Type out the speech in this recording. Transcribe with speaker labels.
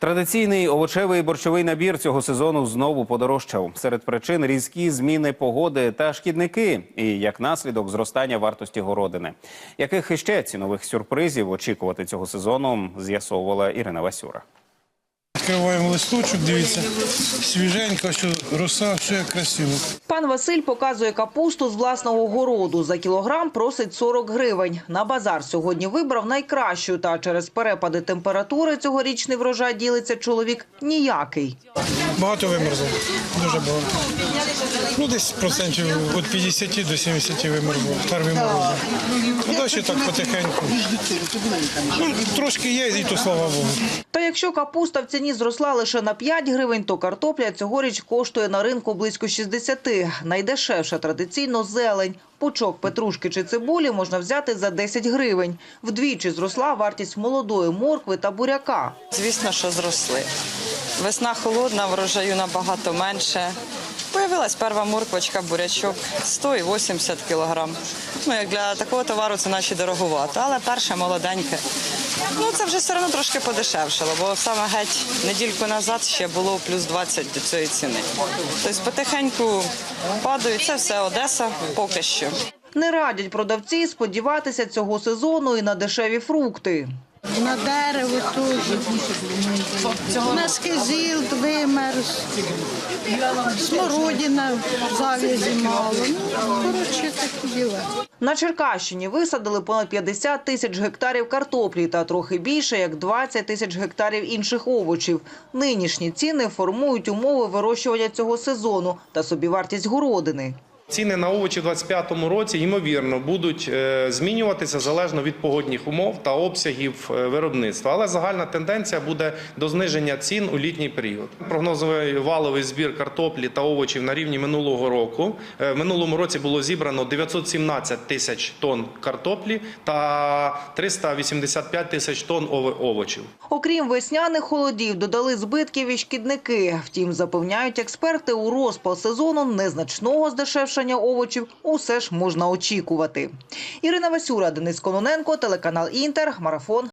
Speaker 1: Традиційний овочевий борщовий набір цього сезону знову подорожчав. Серед причин різкі зміни погоди та шкідники, і як наслідок зростання вартості городини. Яких іще цінових сюрпризів очікувати цього сезону, з'ясовувала Ірина Васюра.
Speaker 2: Відкриваємо листочок, дивіться, свіженько, що роса, все красиво.
Speaker 3: Пан Василь показує капусту з власного городу. За кілограм просить 40 гривень. На базар сьогодні вибрав найкращу, та через перепади температури цьогорічний врожай ділиться чоловік ніякий.
Speaker 2: Багато вимерзло, дуже багато. Ну, десь процентів від 50 до 70 вимерзло. Перві морози. А далі так потихеньку. Ну, трошки є, і то слава Богу.
Speaker 3: Та якщо капуста в ціні зросла лише на 5 гривень, то картопля цьогоріч коштує на ринку близько 60. Найдешевша традиційно зелень. Пучок петрушки чи цибулі можна взяти за 10 гривень. Вдвічі зросла вартість молодої моркви та буряка.
Speaker 4: Звісно, що зросли. Весна холодна, врожаю набагато менше. Появилась перша морквочка, бурячок 100 і 80 кілограм. Ну, для такого товару це наче дороговато, але перше молоденьке. Ну, це вже все одно трошки подешевшало, бо саме геть недільку назад ще було плюс 20 до цієї ціни. Тобто потихеньку падають. Це все Одеса поки що.
Speaker 3: Не радять продавці сподіватися цього сезону і на дешеві фрукти.
Speaker 5: На дерево теж. На скизіл вимерз. Смородина завязі мало. Ну, коротше, такі діла.
Speaker 3: На Черкащині висадили понад 50 тисяч гектарів картоплі та трохи більше, як 20 тисяч гектарів інших овочів. Нинішні ціни формують умови вирощування цього сезону та собівартість городини.
Speaker 6: Ціни на овочі в 2025 році ймовірно будуть е, змінюватися залежно від погодних умов та обсягів е, виробництва. Але загальна тенденція буде до зниження цін у літній період. Прогнозовий валовий збір картоплі та овочів на рівні минулого року. Е, В минулому році було зібрано 917 тисяч тонн картоплі та 385 тисяч тонн овочів.
Speaker 3: Окрім весняних холодів, додали збитків і шкідники. Втім, запевняють експерти, у розпал сезону незначного здешевшення овочів усе ж можна очікувати. Ірина Васюра, Денис Кононенко, телеканал Інтер, Марафон.